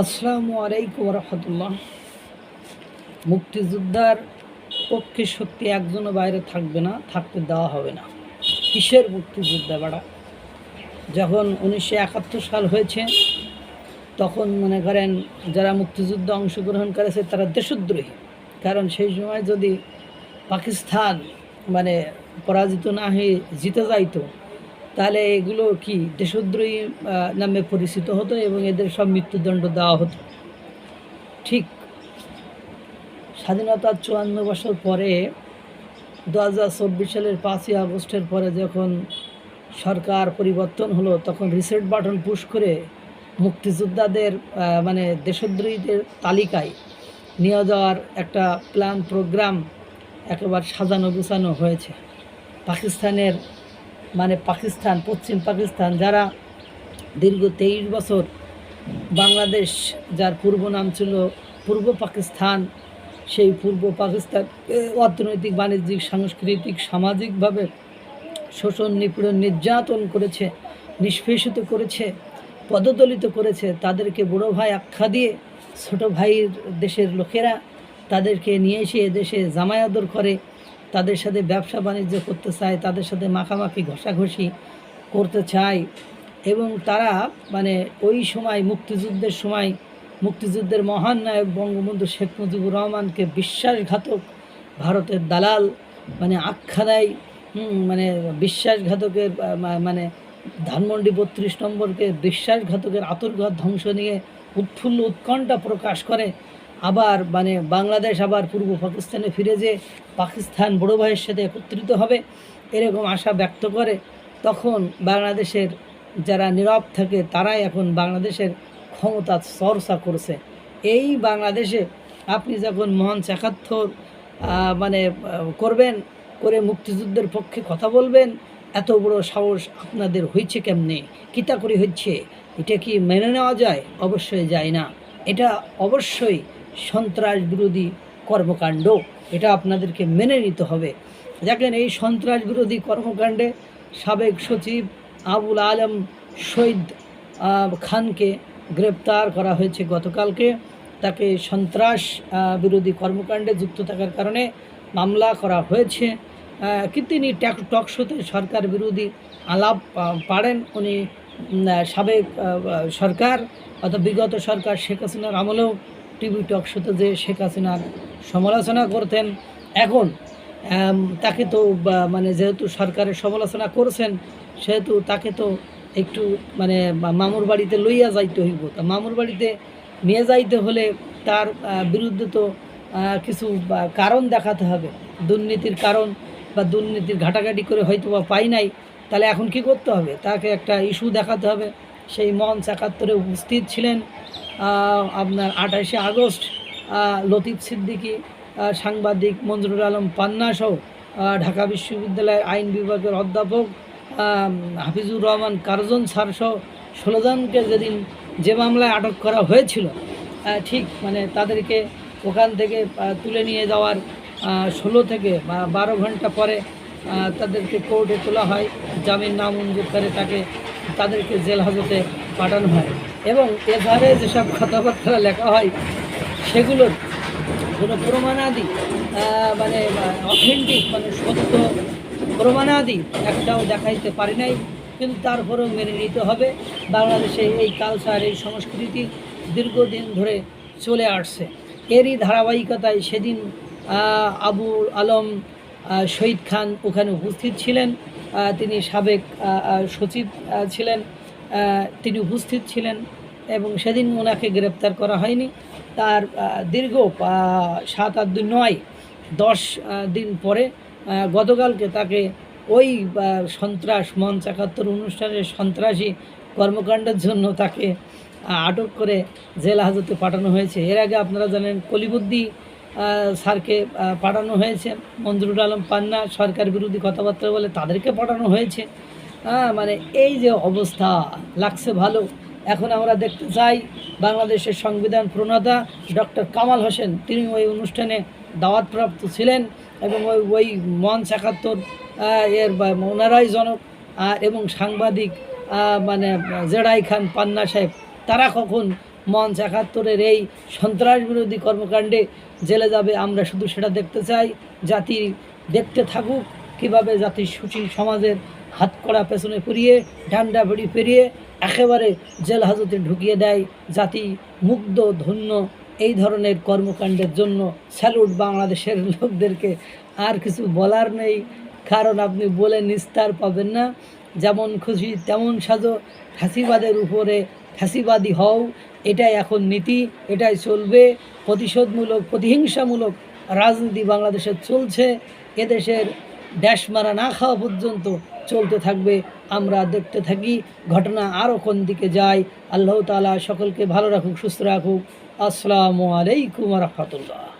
আসসালামু আলাইকুম রহমতুল্লাহ মুক্তিযোদ্ধার পক্ষে সত্যি একজনও বাইরে থাকবে না, থাকতে দেওয়া হবে না। কিসের মুক্তিযোদ্ধা বাড়া যখন উনিশশো একাত্তর সাল হয়েছে, তখন মনে করেন যারা মুক্তিযুদ্ধে অংশগ্রহণ করেছে তারা দেশদ্রোহী। কারণ সেই সময় যদি পাকিস্তান মানে পরাজিত না হয়ে জিতে যাইতো তাহলে এগুলো কি দেশদ্রোহী নামে পরিচিত হতো এবং এদের সব মৃত্যুদণ্ড দেওয়া হতো? ঠিক স্বাধীনতার চুয়ান্ন বছর পরে দু হাজার চব্বিশ সালের পাঁচই আগস্টের পরে যখন সরকার পরিবর্তন হলো, তখন রিসেট বাটন পুশ করে মুক্তিযোদ্ধাদের মানে দেশদ্রোহীদের তালিকায় নিয়ে যাওয়ার একটা প্ল্যান প্রোগ্রাম একেবারে সাজানো গুছানো হয়েছে। পাকিস্তানের মানে পাকিস্তান, পশ্চিম পাকিস্তান, যারা দীর্ঘ তেইশ বছর বাংলাদেশ, যার পূর্ব নাম ছিল পূর্ব পাকিস্তান, সেই পূর্ব পাকিস্তান অর্থনৈতিক, বাণিজ্যিক, সাংস্কৃতিক, সামাজিকভাবে শোষণ, নিপীড়ন, নির্যাতন করেছে, নিষ্পেষিত করেছে, পদদলিত করেছে, তাদেরকে বড় ভাই আখ্যা দিয়ে ছোট ভাইয়ের দেশের লোকেরা তাদেরকে নিয়ে এসে দেশে জামায়াদর করে তাদের সাথে ব্যবসা বাণিজ্য করতে চায়, তাদের সাথে মাখামাখি, ঘষাঘষি করতে চায় এবং তারা মানে ওই সময় মুক্তিযুদ্ধের সময় মুক্তিযুদ্ধের মহান নায়ক বঙ্গবন্ধু শেখ মুজিবুর রহমানকে বিশ্বাসঘাতক ভারতের দালাল মানে আখ্যা দেয় মানে বিশ্বাসঘাতকের মানে ধানমন্ডি বত্রিশ নম্বরকে বিশ্বাসঘাতকের আতর্ঘাত ধ্বংস নিয়ে উৎফুল্ল উৎকণ্ঠা প্রকাশ করে। আবার মানে বাংলাদেশ আবার পূর্ব পাকিস্তানে ফিরে যে পাকিস্তান বড় ভাইয়ের সাথে একত্রিত হবে, এরকম আশা ব্যক্ত করে তখন বাংলাদেশের যারা নীরব থাকে তারাই এখন বাংলাদেশের ক্ষমতা চর্চা করছে। এই বাংলাদেশে আপনি যখন মঞ্চ একাত্তর মানে করবেন, করে মুক্তিযুদ্ধের পক্ষে কথা বলবেন, এত বড় সাহস আপনাদের হয়েছে কেমনে? কিতা করে হচ্ছে? এটা কি মেনে নেওয়া যায়? অবশ্যই যায় না। এটা অবশ্যই সন্ত্রাস বিরোধী কর্মকাণ্ড, এটা আপনাদেরকে মেনে নিতে হবে। দেখেন, এই সন্ত্রাস বিরোধী কর্মকাণ্ডে সাবেক সচিব আবুল আলম শহীদ খানকে গ্রেপ্তার করা হয়েছে গতকালকে। তাকে সন্ত্রাস বিরোধী কর্মকাণ্ডে যুক্ত থাকার কারণে মামলা করা হয়েছে। কিন্তু তিনি ট্যাক- টকশোতে সরকার বিরোধী আলাপ পারেন? উনি সাবেক সরকার অর্থাৎ বিগত সরকার শেখ হাসিনার আমলেও টিভি টকশোতে যে শেখ হাসিনার সমালোচনা করতেন, এখন তাকে তো মানে যেহেতু সরকারের সমালোচনা করছেন, সেহেতু তাকে তো একটু মানে মামুর বাড়িতে লইয়া যাইতে হইব। তা মামুর বাড়িতে নিয়ে যাইতে হলে তার বিরুদ্ধে তো কিছু কারণ দেখাতে হবে। দুর্নীতির কারণ বা দুর্নীতির ঘাটাঘাটি করে হয়তো বা পাই নাই, তাহলে এখন কি করতে হবে? তাকে একটা ইস্যু দেখাতে হবে। সেই মঞ্চ একাত্তরে উপস্থিত ছিলেন আপনার আঠাশে আগস্ট লতিফ সিদ্দিকী সাংবাদিক মঞ্জুরুল আলম পান্না সহ ঢাকা বিশ্ববিদ্যালয়ের আইন বিভাগের অধ্যাপক হাফিজুর রহমান কার্জন স্যার সহ ষোলো জনকে যেদিন যে মামলায় আটক করা হয়েছিল ঠিক মানে তাদেরকে ওখান থেকে তুলে নিয়ে যাওয়ার ষোলো থেকে, বা বারো ঘণ্টা পরে তাদেরকে কোর্টে তোলা হয়, জামিন নামঞ্জুর করে তাকে তাদেরকে জেল হাজতে পাঠানো হয়। এবং এধারে যেসব কথাবার্তা লেখা হয় সেগুলোর কোনো প্রমাণাদি মানে অথেন্টিক মানে সত্য প্রমাণাদি একটাও দেখাইতে পারি নাই। কিন্তু তারপরেও মেনে নিতে হবে। বাংলাদেশে এই কালচার এই সংস্কৃতি দীর্ঘদিন ধরে চলে আসছে। এরই ধারাবাহিকতায় সেদিন আহ, আবু আলম শহীদ খান ওখানে উপস্থিত ছিলেন। তিনি সাবেক সচিব ছিলেন তিনি উপস্থিত ছিলেন এবং সেদিন ওনাকে গ্রেপ্তার করা হয়নি। তার দীর্ঘ সাত আট দুই নয়, দশ দিন পরে গতকালকে তাকে ওই সন্ত্রাস, মঞ্চ একাত্তর অনুষ্ঠানের সন্ত্রাসী কর্মকাণ্ডের জন্য তাকে আটক করে জেল হাজতে পাঠানো হয়েছে। এর আগে আপনারা জানেন কলিবুদ্দি স্যারকে পাঠানো হয়েছে। মঞ্জুরুল আলম পান্না সরকার বিরোধী কথাবার্তা বলে তাদেরকে পাঠানো হয়েছে। হ্যাঁ মানে এই যে অবস্থা, লাগছে ভালো। এখন আমরা দেখতে চাই বাংলাদেশের সংবিধান প্রণেতা ডক্টর কামাল হোসেন। তিনি ওই অনুষ্ঠানে দাওয়াতপ্রাপ্ত ছিলেন এবং ওই ওই মঞ্চ একাত্তর এর ওনারাই জনক। এবং সাংবাদিক মানে জেডাই খান পান্না সাহেব, তারা কখন মঞ্চ একাত্তরের এই সন্ত্রাস বিরোধী কর্মকাণ্ডে জেলে যাবে, আমরা শুধু সেটা দেখতে চাই। জাতি দেখতে থাকুক, কীভাবে জাতির সুশীল সমাজের হাত করা পেছনে পুড়িয়ে, ডান্ডা বেড়ি পেরিয়ে একেবারে জেল হাজতে ঢুকিয়ে দেয় জাতি মুগ্ধ, ধন্য, এই ধরনের কর্মকাণ্ডের জন্য স্যালুট বাংলাদেশের লোকদেরকে আর কিছু বলার নেই। কারণ আপনি বলে নিস্তার পাবেন না। যেমন খুশি, তেমন সাজো। ফ্যাসিবাদের উপরে ফ্যাসিবাদী হও, এটাই এখন নীতি, এটাই চলবে। প্রতিশোধমূলক, প্রতিহিংসামূলক রাজনীতি বাংলাদেশে চলছে। এদেশের ড্যাশ মারা না খাওয়া পর্যন্ত চলতে থাকবে। আমরা দেখতে থাকি, ঘটনা আরও কোন দিকে যায়। আল্লাহ তালা সকলকে ভালো রাখুক, সুস্থ রাখুক। আসসালামু আলাইকুম রহমতুল্লাহ।